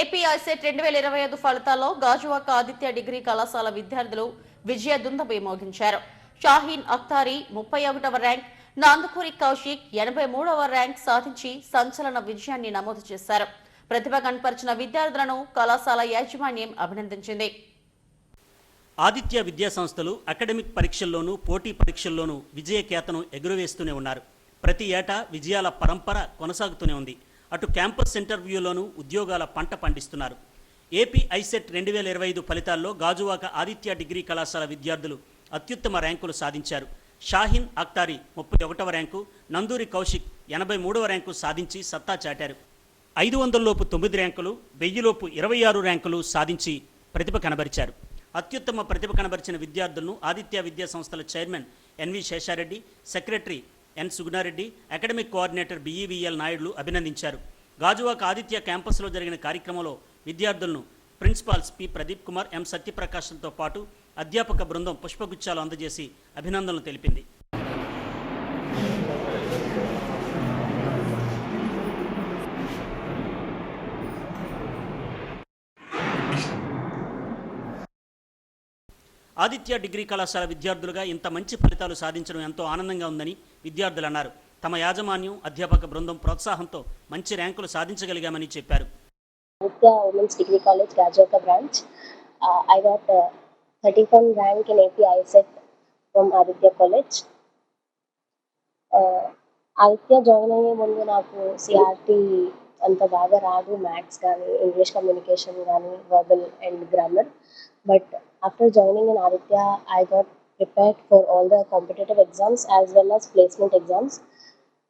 AP ICET రెండు వేల ఇరవై ఐదు ఫలితాల్లో గాజువాక ఆదిత్య డిగ్రీ కళాశాల విద్యార్థులు విజయ దుందబి మోగించారు షాహీన్ అఖ్తారీ ముప్పై ఒకటవ ర్యాంక్ నాందుకూరి కౌశిక్ ఎనభై మూడవ ర్యాంక్ సాధించి సంచలన విజయాన్ని నమోదు చేశారు. ప్రతిభ కనపరిచిన విద్యార్థులను కళాశాల యాజమాన్యం అభినందించింది. ఆదిత్య విద్యా సంస్థలు అకాడమిక్ పరీక్షల్లోనూ పోటీ పరీక్షల్లోనూ విజయకేతను ఎగురవేస్తూనే ఉన్నారు. ప్రతి ఏటా విజయాల పరంపర కొనసాగుతూనే ఉంది. అటు క్యాంపస్ ఇంటర్వ్యూలోనూ ఉద్యోగాల పంట పండిస్తున్నారు. ఏపీ ఐసెట్ రెండు వేల ఇరవై ఐదు ఫలితాల్లో గాజువాక ఆదిత్య డిగ్రీ కళాశాల విద్యార్థులు అత్యుత్తమ ర్యాంకులు సాధించారు. షాహీన్ అక్తారి ముప్పై ఒకటవ ర్యాంకు నందూరి కౌశిక్ ఎనభై మూడవ ర్యాంకు సాధించి సత్తా చాటారు. ఐదు వందలలోపు తొమ్మిది ర్యాంకులు వెయ్యిలోపు ఇరవై ఆరు ర్యాంకులు సాధించి ప్రతిభ కనబరిచారు. అత్యుత్తమ ప్రతిభ కనబరిచిన విద్యార్థులను ఆదిత్య విద్యా సంస్థల chairman NV Sesha Reddy secretary N Suguna Reddy academic coordinator BEVL నాయుడులు అభినందించారు. గాజువాక ఆదిత్య క్యాంపస్లో జరిగిన కార్యక్రమంలో విద్యార్థులను principals P. Pradeep Kumar M. సత్యప్రకాశంతో పాటు అధ్యాపక బృందం పుష్పగుచ్చాలు అందజేసి అభినందనలు తెలిపింది. ఆదిత్య డిగ్రీ కళాశాల విద్యార్థులుగా ఇంత మంచి ఫలితాలు సాధించడం ఎంతో ఆనందంగా ఉందని విద్యార్థులు అన్నారు తమ యాజమాన్యం అధ్యాపక బృందం ప్రోత్సాహంతో మంచి ర్యాంకులు సాధించగలిగామని చెప్పారు. Women's degree college రాజోక branch. I got thirty got uh, 31 rank in AP ISET from Aditya College. Uh, Aditya join అయ్యే ముందు నాకు సిఆర్టీ అంత బాగా రాదు మ్యాథ్స్ కానీ ఇంగ్లీష్ కమ్యూనికేషన్ కానీ verbal and grammar but after joining in Aditya I got prepared for all the competitive exams as well as placement exams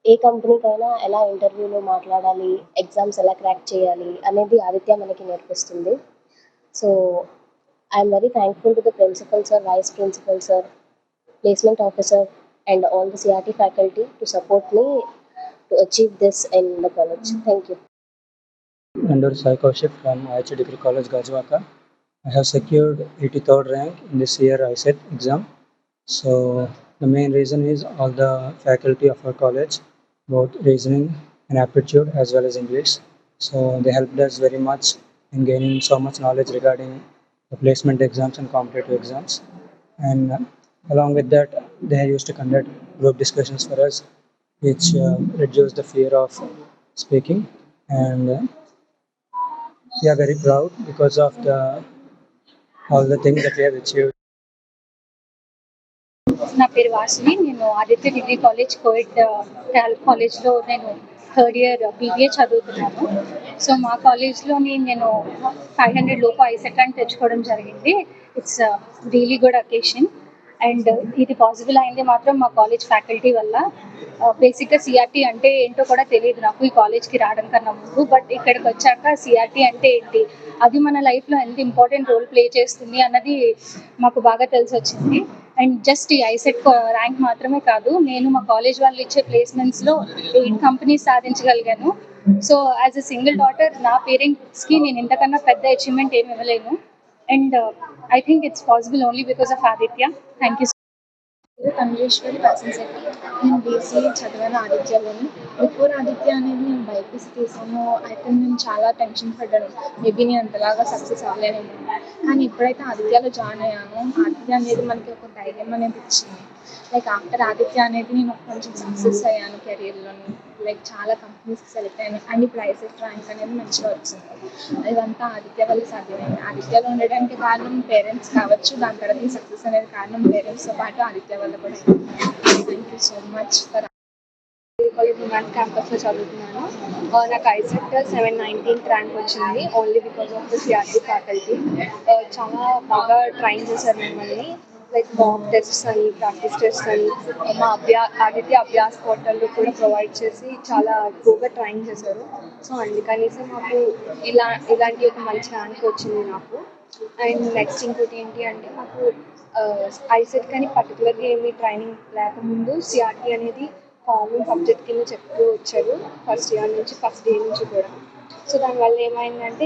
ఏ కంపెనీకైనా ఎలా ఇంటర్వ్యూలో మాట్లాడాలి ఎగ్జామ్స్ ఎలా క్రాక్ చేయాలి అనేది ఆదిత్య మనకి నేర్పిస్తుంది. So I'm very thankful to the principal sir vice principal sir placement officer and all the CRT faculty to support me to achieve this in the college thank you Nandur Sai Kaushik from IH Degree College, Gajwaka. I have secured 83rd rank in this year ISET exam. So the main reason is all the faculty of our college, both reasoning and aptitude as well as English. So they helped us very much in gaining so much knowledge regarding the placement exams and competitive exams. And along with that, they used to conduct group discussions for us, which uh, reduced the fear of speaking and uh, we are very proud because of the all the things that we have achieved. నా పేరు వాసిని నేను Aditya degree college Covid కాలేజ్లో నేను third year BBA చదువుతున్నాను. So మా కాలేజ్లోని నేను five hundred లోపు ఐసెట్ అని తెచ్చుకోవడం జరిగింది. It's really good occasion and ఇది పాసిబుల్ అయింది మాత్రం మా కాలేజ్ ఫ్యాకల్టీ వల్ల. బేసిక్గా సిఆర్టీ అంటే ఏంటో కూడా తెలియదు నాకు ఈ కాలేజ్కి రావడం కన్నా ముందు బట్ ఇక్కడికి వచ్చాక సిఆర్టీ అంటే ఏంటి? అది మన లైఫ్లో ఎంత ఇంపార్టెంట్ రోల్ ప్లే చేస్తుంది అన్నది మాకు బాగా తెలిసి వచ్చింది. అండ్ జస్ట్ ఈ ఐసెట్ ర్యాంక్ మాత్రమే కాదు నేను మా కాలేజ్ వాళ్ళు ఇచ్చే ప్లేస్మెంట్స్లో eight companies సాధించగలిగాను. So as a single daughter నా పేరెంట్స్కి నేను ఇంతకన్నా పెద్ద అచీవ్మెంట్ ఏమి ఇవ్వలేను. And I think it's possible only because of Aditya thank you Tanujeshwari Vasan Shetty నేను బీసీఏ చదివాను ఆదిత్యలోని. బిఫోర్ ఆదిత్య అనేది నేను బైపీసీ తీసాను. అయితే నేను చాలా టెన్షన్ పడ్డాను. మేబీ నేను అంతలాగా సక్సెస్ అవ్వలేను కానీ ఎప్పుడైతే ఆదిత్యలో జాయిన్ అయ్యాను ఆదిత్య అనేది మనకి ఒక ధైర్యం అనేది ఇచ్చింది. లైక్ ఆఫ్టర్ ఆదిత్య అనేది నేను కొంచెం సక్సెస్ అయ్యాను కెరీర్లోని లైక్ చాలా కంపెనీస్కి సెలెక్ట్ అయిన అండ్ ప్రైసెస్ ఐసెట్ ర్యాంక్ అనేది మంచిగా వచ్చింది. ఇదంతా ఆదిత్య వల్ల సాధ్యమైంది. ఆదిత్యలో ఉండడానికి కారణం పేరెంట్స్ కావచ్చు దాని తర్వాత సక్సెస్ అనేది కారణం పేరెంట్స్తో పాటు ఆదిత్య వల్ల కూడా thank you so much for college క్యాంపస్లో చదువుతున్నాను. Uh, నాకు ఐసెట్ సెవెన్ నైన్టీన్త్ ర్యాంక్ వచ్చింది only because of the CRT faculty చాలా బాగా ట్రైన్ చేశారు మిమ్మల్ని. లైక్ మాక్ టెస్ట్స్ అని ప్రాక్టీస్ టెస్ట్ అని మా అభ్యా ఆదిత్య అభ్యాస్ పోర్టల్లో కూడా ప్రొవైడ్ చేసి చాలా ఎక్కువగా ట్రైన్ చేశారు. సో అందుకనేసి మాకు ఇలా ఇలాంటి ఒక మంచి ర్యాంక్ వచ్చింది నాకు. అండ్ నెక్స్ట్ ఇంకోటి ఏంటి అంటే మాకు ఐసెట్ కానీ పర్టికులర్గా ఏమి ట్రైనింగ్ లేకముందు సిఆర్టీ అనేది కామన్ సబ్జెక్ట్ కింద చెప్తూ వచ్చారు. ఫస్ట్ ఇయర్ నుంచి ఫస్ట్ డే నుంచి కూడా. సో దానివల్ల ఏమైందంటే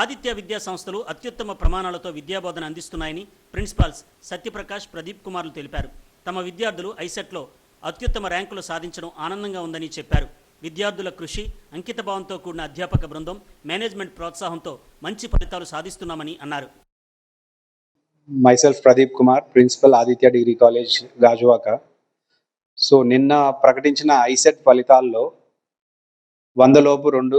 ఆదిత్య విద్యా సంస్థలు అత్యుత్తమ ప్రమాణాలతో విద్యాబోధన అందిస్తున్నాయని ప్రిన్సిపాల్స్ సత్యప్రకాష్ ప్రదీప్ కుమార్లు తెలిపారు. తమ విద్యార్థులు ఐసెట్లో అత్యుత్తమ ర్యాంకులు సాధించడం ఆనందంగా ఉందని చెప్పారు. విద్యార్థుల కృషి అంకితభావంతో కూడిన అధ్యాపక బృందం మేనేజ్మెంట్ ప్రోత్సాహంతో మంచి ఫలితాలు సాధిస్తున్నామని అన్నారు. Myself Pradeep Kumar principal Aditya degree college Gajuwaka so నిన్న ప్రకటించిన ఐసెట్ ఫలితాల్లో వందలోపు రెండు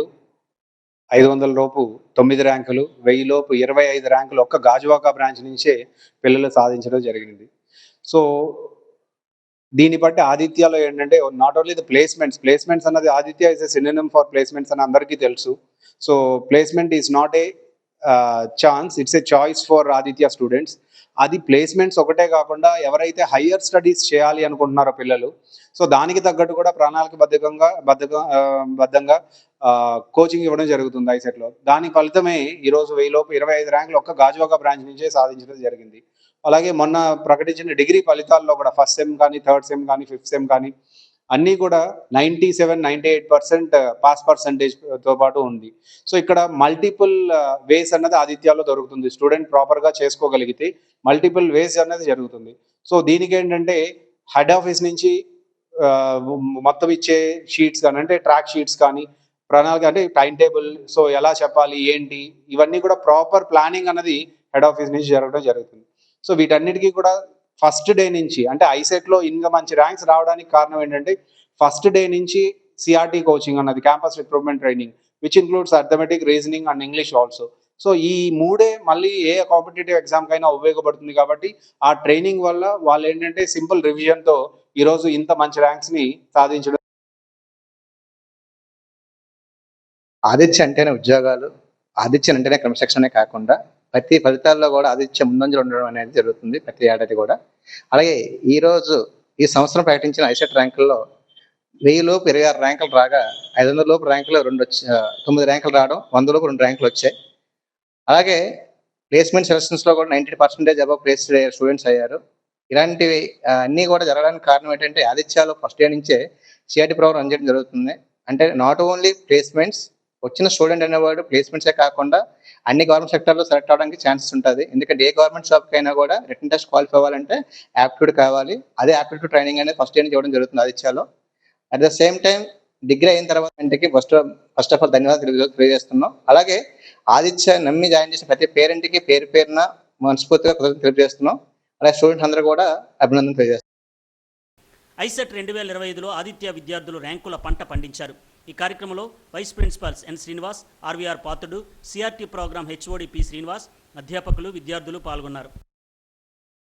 ఐదు వందల లోపు తొమ్మిది ర్యాంకులు వెయ్యి లోపు ఇరవై ఐదు ర్యాంకులు ఒక్క గాజువాకా బ్రాంచ్ నుంచే పిల్లలు సాధించడం జరిగింది. సో దీన్ని బట్టి ఆదిత్యలో ఏంటంటే not only the placements placements అన్నది Aditya is a synonym for placements అని అందరికీ తెలుసు. So placement is not a chance it's a choice for Aditya students అది ప్లేస్మెంట్స్ ఒకటే కాకుండా ఎవరైతే హయ్యర్ స్టడీస్ చేయాలి అనుకుంటున్నారో పిల్లలు సో దానికి తగ్గట్టు కూడా ప్రాణాలకు బద్ధకంగా బద్ధక బద్ధంగా కోచింగ్ ఇవ్వడం జరుగుతుంది ఐసెట్లో. దాని ఫలితమే ఈరోజు వెయ్యిలోపు ఇరవై ఐదు ర్యాంకులు ఒక్క గాజువాక బ్రాంచ్ నుంచే సాధించడం జరిగింది. అలాగే మొన్న ప్రకటించిన డిగ్రీ ఫలితాల్లో కూడా ఫస్ట్ సెమ్ కానీ థర్డ్ సెమ్ కానీ ఫిఫ్త్ సెమ్ కానీ అన్నీ కూడా ninety seven ninety eight percent uh, pass పర్సంటేజ్తో పాటు ఉంది. సో ఇక్కడ మల్టిపుల్ వేస్ uh, అన్నది ఆదిత్యాలో దొరుకుతుంది. స్టూడెంట్ ప్రాపర్గా చేసుకోగలిగితే మల్టిపుల్ వేస్ అనేది జరుగుతుంది. సో దీనికి ఏంటంటే హెడ్ ఆఫీస్ నుంచి uh, మొత్తం ఇచ్చే షీట్స్ కానీ అంటే ట్రాక్ షీట్స్ కానీ ప్రణాళిక అంటే టైం టేబుల్ సో ఎలా చెప్పాలి ఏంటి ఇవన్నీ కూడా ప్రాపర్ ప్లానింగ్ అన్నది హెడ్ ఆఫీస్ నుంచి జరగడం జరుగుతుంది. సో వీటన్నిటికీ కూడా ఫస్ట్ డే నుంచి అంటే ఐసెట్లో ఇంకా మంచి ర్యాంక్స్ రావడానికి కారణం ఏంటంటే ఫస్ట్ డే నుంచి సిఆర్టీ కోచింగ్ అన్నది campus recruitment training which includes arithmetic reasoning and English also so ఈ మూడే మళ్ళీ ఏ కాంపిటేటివ్ ఎగ్జామ్ కైనా ఉపయోగపడుతుంది కాబట్టి ఆ ట్రైనింగ్ వల్ల వాళ్ళు ఏంటంటే సింపుల్ రివిజన్తో ఈరోజు ఇంత మంచి ర్యాంక్స్ని సాధించడం. ఆదిత్య అంటేనే ఉద్యోగాలు ఆదిత్య అంటేనే క్రమశిక్షణే కాకుండా ప్రతి ఫలితాల్లో కూడా ఆదిత్య ముందంజలు ఉండడం అనేది జరుగుతుంది ప్రతి ఏడాది కూడా. అలాగే ఈరోజు ఈ సంవత్సరం ప్రకటించిన ఐసెట్ ర్యాంకుల్లో వెయ్యి లోపు ఇరవై ఆరు ర్యాంకులు రాగా ఐదు వందల లోపు ర్యాంకులు రెండు వచ్చి తొమ్మిది ర్యాంకులు రావడం వంద లోపు రెండు ర్యాంకులు వచ్చాయి. అలాగే ప్లేస్మెంట్ సెలక్షన్స్లో కూడా ninety percentage above placed students అయ్యారు. ఇలాంటివి అన్నీ కూడా జరగడానికి కారణం ఏంటంటే ఆదిత్యాలో ఫస్ట్ ఇయర్ నుంచే సిఆర్టీ ప్రోగ్రామ్ రన్ చేయడం జరుగుతుంది. అంటే నాట్ ఓన్లీ ప్లేస్మెంట్స్ వచ్చిన స్టూడెంట్ అనేవాడు ప్లేస్మెంట్సే కాకుండా అన్ని గవర్నమెంట్ సెక్టర్లో సెలెక్ట్ అవడానికి ఛాన్సెస్ ఉంటుంది. ఎందుకంటే ఏ గవర్నమెంట్ జాబ్కి అయినా కూడా రిటర్న్ టెస్ట్ క్వాలిఫై అవ్వాలంటే యాప్టిట్యూడ్ కావాలి. అదే యాప్టిట్యూడ్ ట్రైనింగ్ అనేది ఫస్ట్ ఇయర్ చేయడం జరుగుతుంది ఆదిత్యలో. At the same time degree అయిన తర్వాత ఇంటికి ఫస్ట్ ఫస్ట్ ఆఫ్ ఆల్ ధన్యవాదాలు తెలియజేస్తున్నాం. అలాగే ఆదిత్య నమ్మి జాయిన్ చేసిన ప్రతి పేరెంట్కి పేరు పేరున మనస్ఫూర్తిగా తెలియజేస్తున్నాం. అలాగే స్టూడెంట్స్ అందరూ కూడా అభినందన తెలియజేస్తున్నాం. ఐసెట్ రెండు వేల ఇరవై ఐదులో ఆదిత్య విద్యార్థులు ర్యాంకుల పంట పండించారు. ఈ కార్యక్రమంలో vice principals N Srinivas RVR Patrudu CRT program HOD P Srinivas అధ్యాపకులు విద్యార్థులు పాల్గొన్నారు.